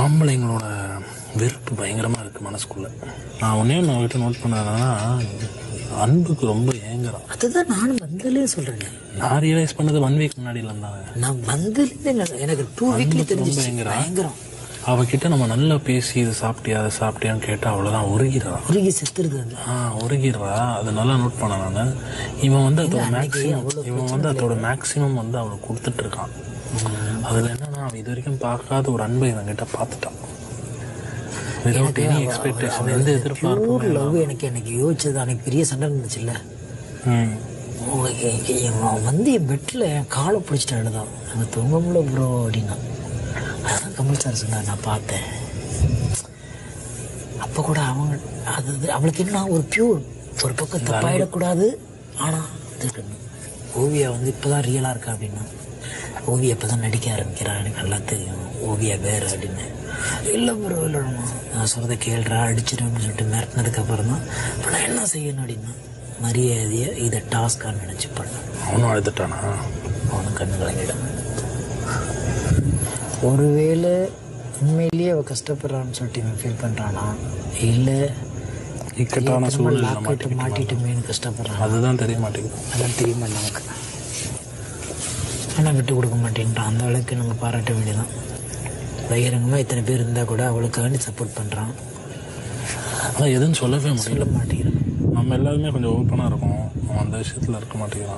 ஆம்பளைங்களோட வெறுப்பு பயங்கரமாக இருக்குது மனசுக்குள்ளே. நான் ஒன்றே நான் கிட்ட நோட் பண்ணதுனா அன்புக்கு ரொம்ப ஏங்குறான் அதுதான் நானும் வந்ததுலேயே சொல்றேன் நான் ரியலைஸ் பண்ணது ஒன் வீக் முன்னாடியில் இருந்தாங்க நான் வந்ததுலேருந்து எனக்கு டூ வீக்லி ரொம்ப தெரிஞ்சு பயங்கரம். அவகிட்ட நம்ம நல்லா பேசி இது சாப்பிட்டியா அதை சாப்பிட்டியான்னு கேட்டால் அவ்வளோதான் உருகிறா உருகி செத்துருது ஆ உருகிறா அதை நல்லா நோட் பண்ண நான். இவன் வந்து அதோட மேக்ஸிமம் இவன் வந்து அதோட மேக்ஸிமம் வந்து அவனுக்கு கொடுத்துட்டு இருக்கான். அதில் என்னன்னா அவன் இது வரைக்கும் பார்க்காத ஒரு அன்பை இவன்கிட்ட பார்த்துட்டான். விதவுட் எனி எக்ஸ்பெக்டேஷன் எந்த எதிர்பார்ப்பும் லவ் எனக்கு எனக்கு யோசிச்சது. அன்னைக்கு பெரிய சண்டை இருந்துச்சுல்ல உங்களுக்கு அவன் வந்து என் பெட்டில் என் காலை பிடிச்சிட்டு அழுதான் அங்கே தூங்க முடியல ப்ரோ அப்படின்னா. அதான் கமல் சார் சொன்னார் நான் பார்த்தேன். அப்போ கூட அவங்க அது அவளுக்கு என்ன ஒரு பியூர் ஒரு பக்கம் தப்பாயிடக்கூடாது ஆனால் இது. ஓவியா வந்து இப்போ தான் ரியலாக இருக்கா அப்படின்னா ஓவியா இப்போ தான் நடிக்க ஆரம்பிக்கிறா எனக்கு நல்லா தெரியும். ஓவியா வேறு அப்படின்னு. இல்லை ப்ரோ இல்லைம்மா நான் சொல்கிறத கேள்றா அடிச்சிடுன்னு சொல்லிட்டு மிரட்டினதுக்கு அப்புறம் தான். இப்போ நான் என்ன செய்யணும் அப்படின்னா மரியாதையை இதை டாஸ்காக நினச்சி பண்ணேன் அவனும் அழுதுட்டானா? அவனும் கண்ணு கலங்கிடும் ஒருவேளை உண்மையிலேயே அவள் கஷ்டப்படுறான்னு சொல்லிட்டு இவன் ஃபீல் பண்ணுறானா இல்லை. இக்கட்டான சூழ்நிலை லாக்கெட்டு மாட்டிட்டுமேனு கஷ்டப்படுறான்? அதுதான் தெரிய மாட்டேங்குது. அதெல்லாம் தெரியுமா நமக்கு ஆனால் விட்டு கொடுக்க மாட்டேன்ட்டான் அந்த அளவுக்கு நம்ம பாராட்ட வேண்டியதான் பகிரங்கமாக இத்தனை பேர் இருந்தால் கூட அவளுக்காண்டி சப்போர்ட் பண்ணுறான் அதான் எதுன்னு சொல்லவே முடியல மாட்டேங்கிறான் நம்ம எல்லாருமே கொஞ்சம் ஓப்பனாக இருக்கோம் அவன் அந்த விஷயத்தில் இருக்க மாட்டேங்கிறான்.